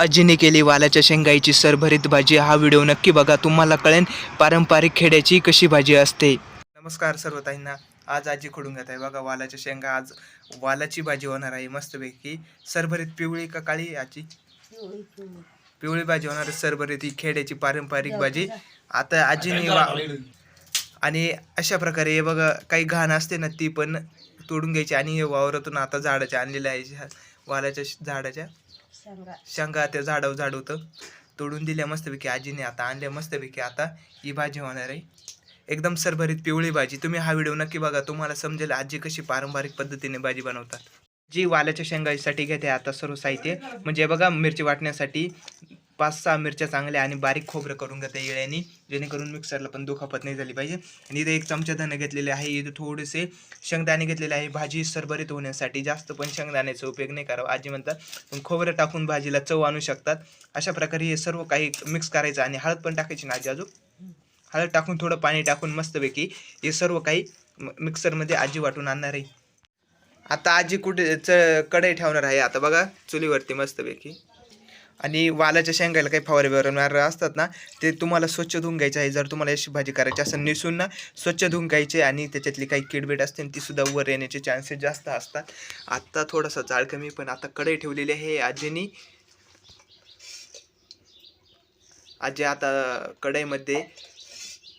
आजीने केली वालाच्या शेंगाईची सरभरीत भाजी. हा व्हिडिओ नक्की बघा. तुम्हाला कळेल पारंपरिक खेड्याची कशी भाजी असते. नमस्कार सर्व ताईंना आज आजी खोडून घेत आहे. बघा वालाच्या शेंगा आज वालाची भाजी होणार आहे. मस्तपैकी सरभरीत पिवळी का काळी आजी पिवळी भाजी होणार सरभरीत ही खेड्याची पारंपरिक भाजी. आता आजीने वा आणि अशा प्रकारे हे बघा काही घाण असते ना ती पण तोडून घ्यायची. आणि हे वावरातून आता झाडाच्या आणलेल्या आहे वालाच्या झाडाच्या. शेंगा. त्या झाडावर झाड होतं. तोडून दिल्या मस्तपैकी आजीने. आता आणल्या मस्तपैकी. आता ही भाजी होणार आहे. एकदम सरभरीत पिवळी भाजी. तुम्ही हा व्हिडिओ नक्की बघा. तुम्हाला समजेल आजी कशी पारंपरिक पद्धतीने भाजी बनवतात. जी वाल्याच्या शेंगासाठी घेते आता सर्व साहित्य. म्हणजे बघा मिरची वाटण्यासाठी पाच सहा मिरच्या चांगल्या आणि बारीक खोबरं करून घेते आणि जेणेकरून मिक्सरला पण दुखापत नाही झाली पाहिजे. आणि इथे एक चमचा धने घेतलेले आहे. इथे थोडेसे शेंगदाणे घेतलेले आहे. भाजी सरभरीत होण्यासाठी जास्त पण शेंगदाण्याचा उपयोग नाही करावा आजी म्हणतात. पण खोबरं टाकून भाजीला चव आणू शकतात. अशा प्रकारे हे सर्व काही मिक्स करायचं आणि हळद पण टाकायची ना आजी अजून? हळद टाकून थोडं पाणी टाकून मस्तपैकी हे सर्व काही मिक्सरमध्ये आजी वाटून आणणार आहे. आता आजी कुठे च कढई ठेवणार आहे. आता बघा चुलीवरती मस्तपैकी. आणि वालाच्या शेंगायला काही फवारे वगैरे असतात ना ते तुम्हाला स्वच्छ धुवून घ्यायचे आहे. जर तुम्हाला अशी भाजी करायची असेल निसून ना स्वच्छ धुवून घ्यायचे आणि त्याच्यातली काही किडबिड असते ती सुद्धा वर येण्याचे चान्सेस जास्त असतात. आत्ता थोडासा जाळ कमी पण आता कढई ठेवलेली आहे आजीनी. आजी आता कढईमध्ये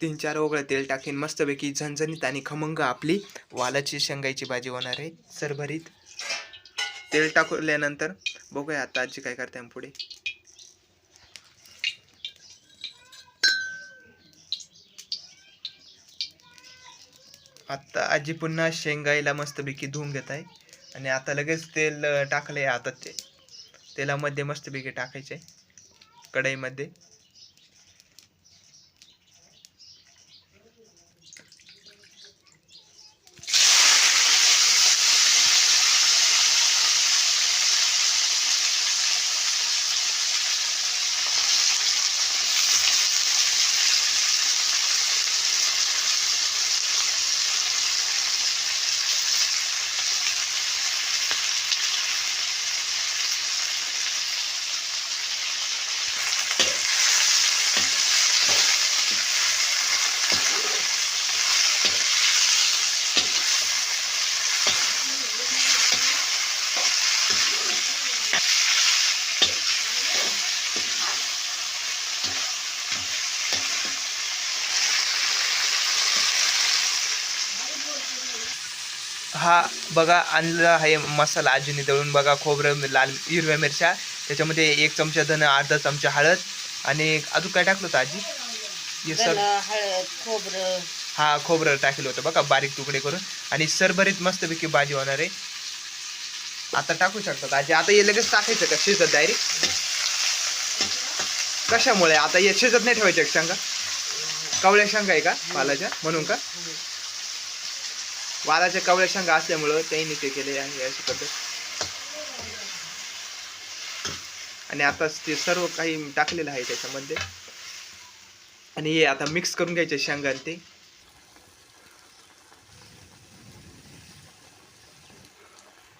तीन चार ओगळं तेल टाकीन मस्तपैकी झणझणीत आणि खमंग आपली वालाची शेंगायची भाजी होणार आहे सरभरीत. तेल टाकल्यानंतर बघूया आता आजी काय करते पुढे. आता आजी पुन्हा शेंगाईला मस्तपैकी धुवून घेत आहे. आणि आता लगेच तेल टाकलं टाकलंय आताच. ते तेलामध्ये मस्तपैकी टाकायचे. कढईमध्ये. हा बघा आणला आहे मसाला आजीने दळून बघा खोबरं लाल हिरव्या मिरच्या. त्याच्यामध्ये एक चमचा धन अर्धा चमचा हळद आणि अजून काय टाकलं होतं आजी? हे सर हळद खोबरं. हा खोबरं टाकलं होतं बघा बारीक तुकडे करून. आणि सरभरीत मस्तपैकी भाजी होणार आहे. आता टाकू शकतात आजी. आता हे लगेच टाकायचं का शिजत डायरेक्ट कशामुळे? आता हे शिजत नाही ठेवायच्या का शेंगा? कवळ्या शेंगा आहे का पालाच्या? म्हणून का? वालाच्या कवळ्या शेंगा असल्यामुळं त्यांनी ते केले आहे अशी पद्धत. आणि आता ते सर्व काही टाकलेलं आहे त्याच्यामध्ये. आणि हे आता मिक्स करून घ्यायचे शेंगा आणि ते.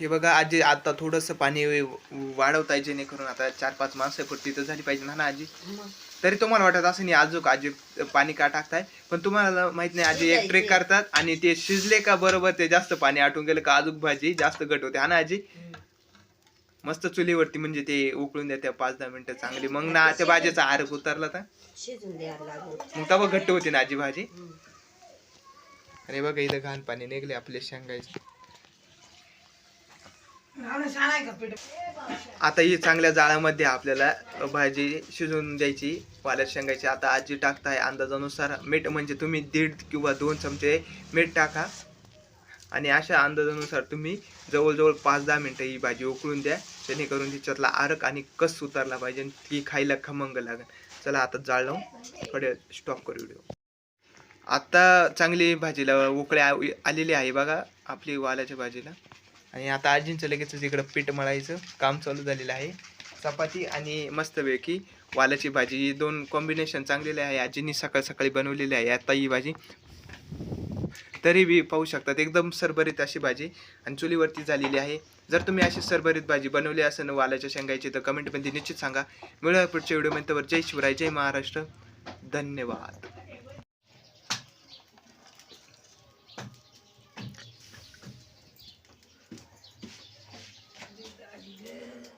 हे बघा आजी आता थोडंसं पाणी वाढवत आहे जेणेकरून आता चार पाच माणसं पुरती तर झाली पाहिजे ना ना आजी? तरी तुम्हाला वाटत असं नाही आजूक आजी पाणी का टाकताय? पण तुम्हाला माहीत नाही आजी एक ट्रेक करतात आणि ते शिजले का बरोबर ते जास्त पाणी आटून गेलं का आजूक भाजी जास्त घट होते. हा ना आजी? मस्त चुलीवरती म्हणजे ते उकळून देते पाच दहा मिनिटं चांगली. मग ना त्या भाजीचा आरक उतरला तर? मग तेव्हा घट्ट होती ना आजी भाजी. आणि बघा इथं घाण पाणी निघले आपले शेंगायचे. आता ही चांगल्या जाळामध्ये आपल्याला भाजी शिजवून द्यायची वाल्यात शेंगायची आता आजी टाकताय अंदाजानुसार मीठ म्हणजे तुम्ही दीड किंवा दोन चमचे मीठ टाका. आणि अशा अंदाजानुसार तुम्ही जवळजवळ पाच दहा मिनटं ही भाजी उकळून द्या. जेणेकरून तिच्यातला आरक आणि कस उतरला पाहिजे ती खायला खमंग लागेल. चला आता जाळ लावून थोडे स्टॉप करू व्हिडिओ आत्ता चांगली भाजीला उकळ्या आलेली आहे बघा आपली वालाच्या भाजीला. आणि आता आजींचं लगेच इकडं पीठ मळायचं. काम चालू झालेलं आहे. चपाती आणि मस्तपैकी वालाची भाजी. ही दोन कॉम्बिनेशन चांगलेले आहे. आजींनी सकाळ सकाळी बनवलेली आहे. आता ही भाजी तरी बी पाहू शकतात. एकदम सरभरीत अशी भाजी आणि चुलीवरती झालेली आहे. जर तुम्ही अशी सरभरीत भाजी बनवली असेल वालाच्या शेंगायची तर कमेंटमध्ये निश्चित सांगा. मिळूया पुढच्या व्हिडिओमध्ये जय शिवराय. जय महाराष्ट्र. धन्यवाद.